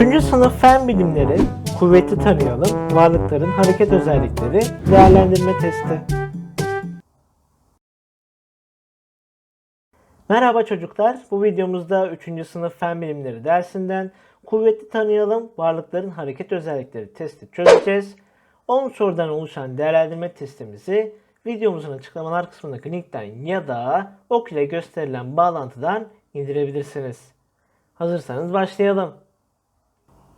Üçüncü sınıf fen bilimleri kuvveti tanıyalım, varlıkların hareket özellikleri, değerlendirme testi. Merhaba çocuklar, bu videomuzda 3. sınıf fen bilimleri dersinden kuvveti tanıyalım, varlıkların hareket özellikleri testi çözeceğiz. 10 sorudan oluşan değerlendirme testimizi videomuzun açıklamalar kısmındaki linkten ya da ok ile gösterilen bağlantıdan indirebilirsiniz. Hazırsanız başlayalım.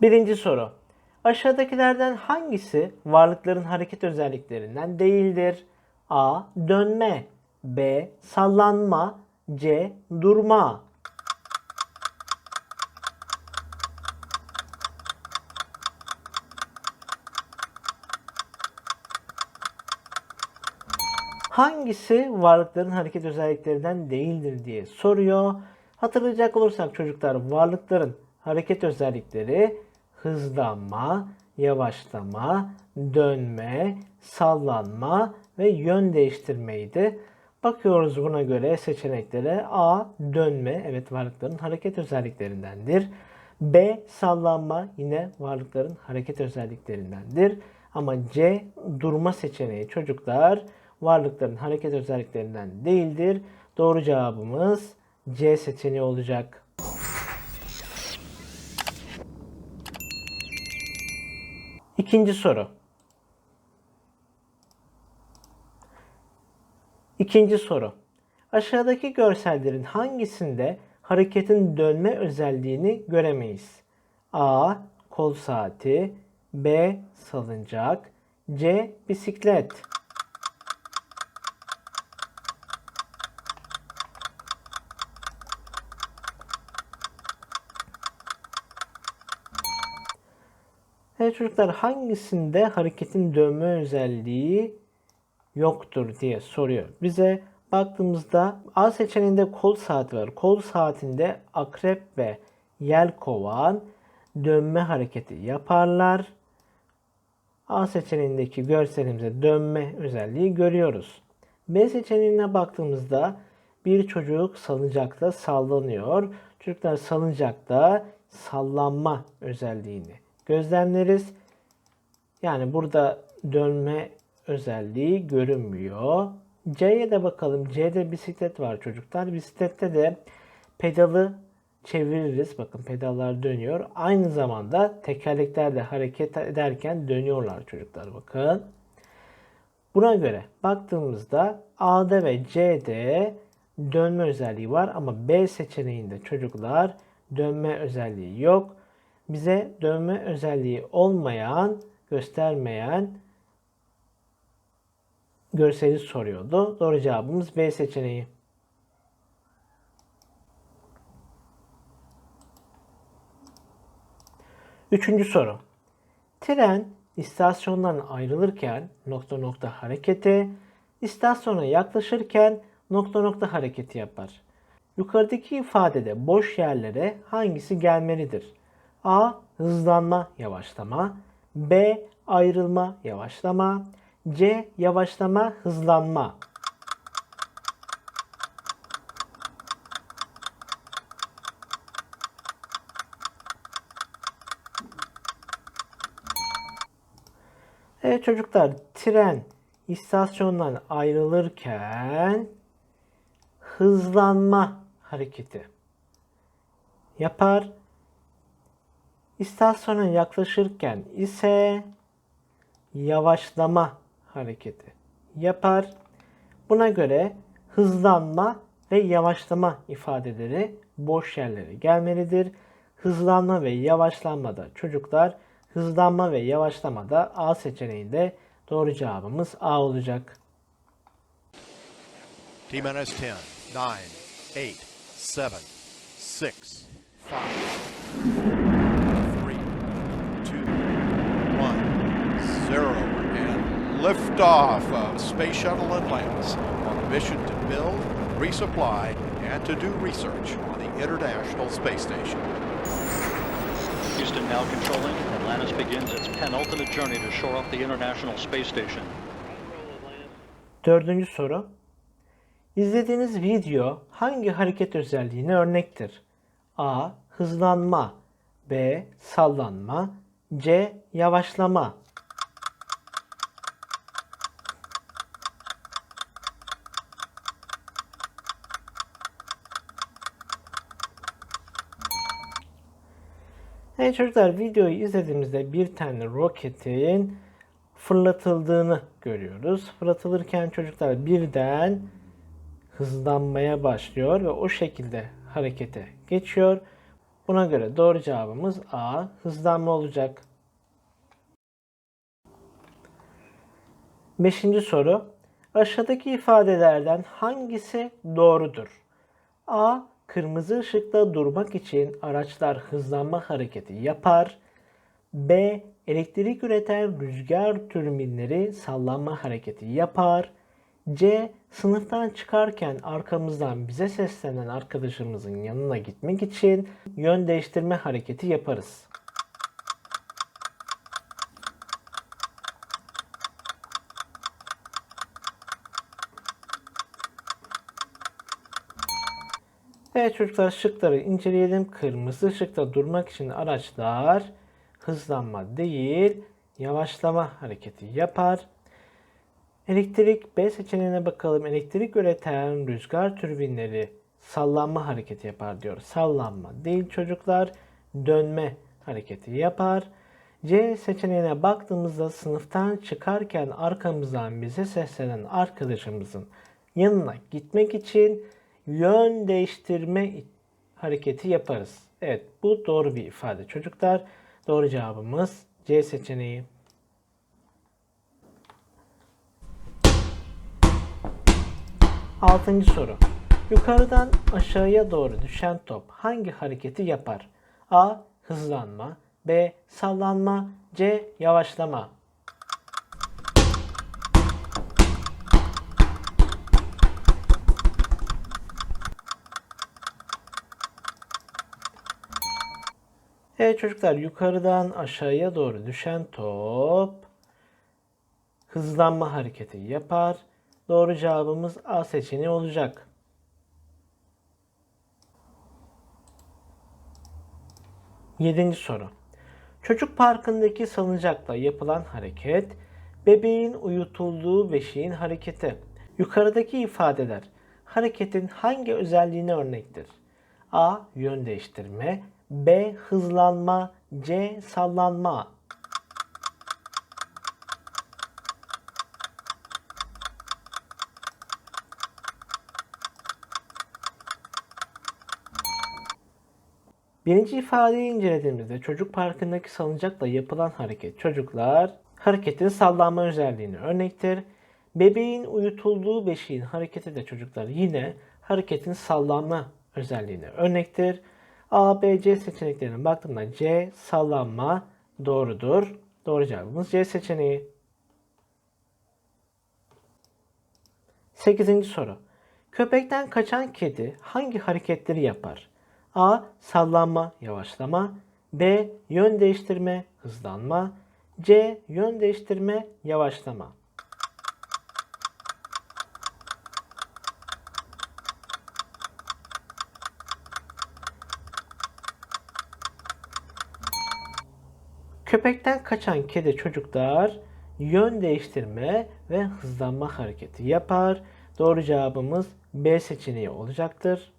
Birinci soru. Aşağıdakilerden hangisi varlıkların hareket özelliklerinden değildir? A. Dönme B. Sallanma C. Durma Hangisi varlıkların hareket özelliklerinden değildir diye soruyor. Hatırlayacak olursak çocuklar varlıkların hareket özellikleri hızlanma, yavaşlama, dönme, sallanma ve yön değiştirmeydi. Bakıyoruz buna göre seçeneklere. A. Dönme. Evet varlıkların hareket özelliklerindendir. B. Sallanma. Yine varlıkların hareket özelliklerindendir. Ama C. Durma seçeneği çocuklar varlıkların hareket özelliklerinden değildir. Doğru cevabımız C seçeneği olacak. İkinci soru. İkinci soru. Aşağıdaki görsellerin hangisinde hareketin dönme özelliğini göremeyiz? A. Kol saati B. Salıncak C. Bisiklet Evet çocuklar hangisinde hareketin dönme özelliği yoktur diye soruyor. Bize baktığımızda A seçeneğinde kol saati var. Kol saatinde akrep ve yelkovan dönme hareketi yaparlar. A seçeneğindeki görselimizde dönme özelliği görüyoruz. B seçeneğine baktığımızda bir çocuk salıncakta sallanıyor. Çocuklar salıncakta sallanma özelliğini gözlemleriz. Yani burada dönme özelliği görünmüyor. C'ye de bakalım. C'de bisiklet var çocuklar. Bisiklette de pedalı çeviririz. Bakın pedallar dönüyor. Aynı zamanda tekerlekler de hareket ederken dönüyorlar çocuklar. Bakın. Buna göre baktığımızda A'da ve C'de dönme özelliği var ama B seçeneğinde çocuklar dönme özelliği yok. Bize dönme özelliği olmayan, göstermeyen görseli soruyordu. Doğru cevabımız B seçeneği. Üçüncü soru. Tren istasyondan ayrılırken nokta nokta hareketi, istasyona yaklaşırken nokta nokta hareketi yapar. Yukarıdaki ifadede boş yerlere hangisi gelmelidir? A. Hızlanma, yavaşlama. B. Ayrılma, yavaşlama. C. Yavaşlama, hızlanma. Evet çocuklar tren istasyondan ayrılırken hızlanma hareketi yapar. İstasyona yaklaşırken ise yavaşlama hareketi yapar. Buna göre hızlanma ve yavaşlama ifadeleri boş yerlere gelmelidir. Hızlanma ve yavaşlanmada çocuklar hızlanma ve yavaşlamada A seçeneğinde doğru cevabımız A olacak. T minus 10, 9, 8, 7, 6, 5, liftoff of Space Shuttle Atlantis on a mission to build, resupply, and to do research on the International Space Station. Houston now controlling. Atlantis begins its penultimate journey to shore up the International Space Station. Dördüncü soru. İzlediğiniz video hangi hareket özelliğine örnektir? A. Hızlanma B. Sallanma C. Yavaşlama Evet çocuklar videoyu izlediğimizde bir tane roketin fırlatıldığını görüyoruz. Fırlatılırken çocuklar birden hızlanmaya başlıyor ve o şekilde harekete geçiyor. Buna göre doğru cevabımız A hızlanma olacak. Beşinci soru. Aşağıdaki ifadelerden hangisi doğrudur? A. Kırmızı ışıkta durmak için araçlar hızlanma hareketi yapar. B. Elektrik üreten rüzgar türbinleri sallanma hareketi yapar. C. Sınıftan çıkarken arkamızdan bize seslenen arkadaşımızın yanına gitmek için yön değiştirme hareketi yaparız. Çocuklar şıkları inceleyelim. Kırmızı ışıkta durmak için araçlar hızlanma değil yavaşlama hareketi yapar. Elektrik B seçeneğine bakalım. Elektrik üreten rüzgar türbinleri sallanma hareketi yapar diyor. Sallanma değil çocuklar dönme hareketi yapar. C seçeneğine baktığımızda sınıftan çıkarken arkamızdan bize seslenen arkadaşımızın yanına gitmek için yön değiştirme hareketi yaparız. Evet bu doğru bir ifade çocuklar. Doğru cevabımız C seçeneği. Altıncı soru. Yukarıdan aşağıya doğru düşen top hangi hareketi yapar? A. Hızlanma B. Sallanma C. Yavaşlama Evet çocuklar yukarıdan aşağıya doğru düşen top hızlanma hareketi yapar. Doğru cevabımız A seçeneği olacak. Yedinci soru. Çocuk parkındaki salıncakla yapılan hareket, bebeğin uyutulduğu beşiğin hareketi. Yukarıdaki ifadeler hareketin hangi özelliğine örnektir? A. Yön değiştirme B. Hızlanma C. Sallanma Birinci ifadeyi incelediğimizde çocuk parkındaki salıncakla yapılan hareket çocuklar hareketin sallanma özelliğini örnektir. Bebeğin uyutulduğu beşiğin hareketi de çocuklar yine hareketin sallanma özelliğine örnektir. A, B, C seçeneklerine baktığımda C sallanma doğrudur. Doğru cevabımız C seçeneği. 8. soru. Köpekten kaçan kedi hangi hareketleri yapar? A. Sallanma, yavaşlama. B. Yön değiştirme, hızlanma. C. Yön değiştirme, yavaşlama. Köpekten kaçan kedi çocuklar yön değiştirme ve hızlanma hareketi yapar. Doğru cevabımız B seçeneği olacaktır.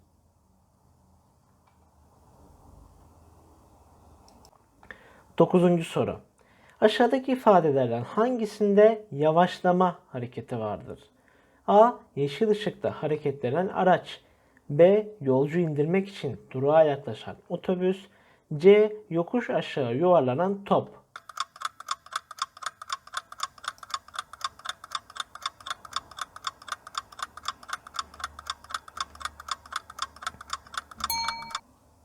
Dokuzuncu soru. Aşağıdaki ifadelerden hangisinde yavaşlama hareketi vardır? A. Yeşil ışıkta hareketlenen araç. B. Yolcu indirmek için durağa yaklaşan otobüs. C. Yokuş aşağı yuvarlanan top.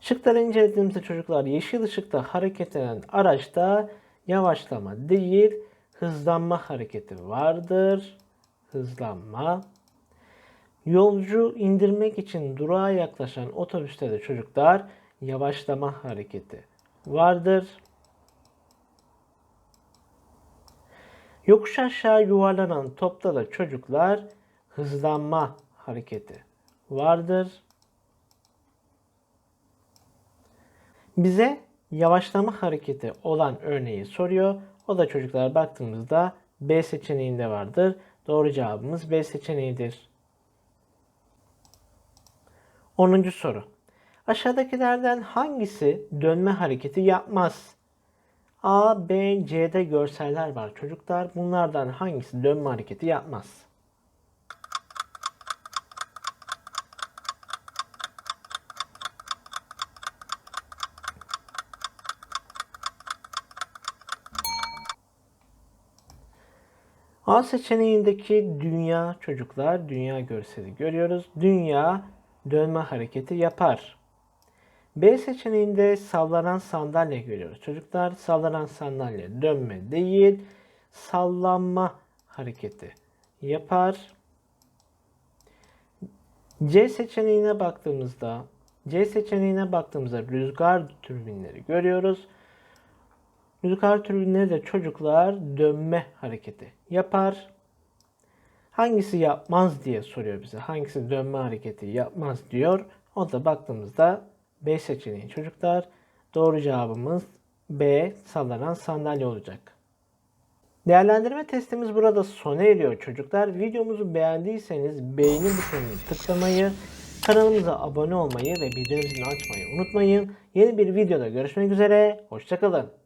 Şıkları incelediğimizde çocuklar yeşil ışıkta hareket eden araçta yavaşlama değil hızlanma hareketi vardır. Hızlanma. Yolcu indirmek için durağa yaklaşan otobüste de çocuklar yavaşlama hareketi vardır. Yokuş aşağı yuvarlanan topta da çocuklar hızlanma hareketi vardır. Bize yavaşlama hareketi olan örneği soruyor. O da çocuklar baktığımızda B seçeneğinde vardır. Doğru cevabımız B seçeneğidir. 10. soru. Aşağıdakilerden hangisi dönme hareketi yapmaz? A, B, C'de görseller var çocuklar. Bunlardan hangisi dönme hareketi yapmaz? A seçeneğindeki dünya çocuklar, dünya görseli görüyoruz. Dünya dönme hareketi yapar. B seçeneğinde sallanan sandalye görüyoruz. Çocuklar sallanan sandalye dönme değil, sallanma hareketi yapar. C seçeneğine baktığımızda C seçeneğine baktığımızda rüzgar türbinleri görüyoruz. Rüzgar türbinleri de çocuklar dönme hareketi yapar. Hangisi yapmaz diye soruyor bize. Hangisi dönme hareketi yapmaz diyor. O da baktığımızda B seçeneği çocuklar. Doğru cevabımız B sallanan sandalye olacak. Değerlendirme testimiz burada sona eriyor çocuklar. Videomuzu beğendiyseniz beğeni butonunu tıklamayı, kanalımıza abone olmayı ve bildirim zilini açmayı unutmayın. Yeni bir videoda görüşmek üzere. Hoşçakalın.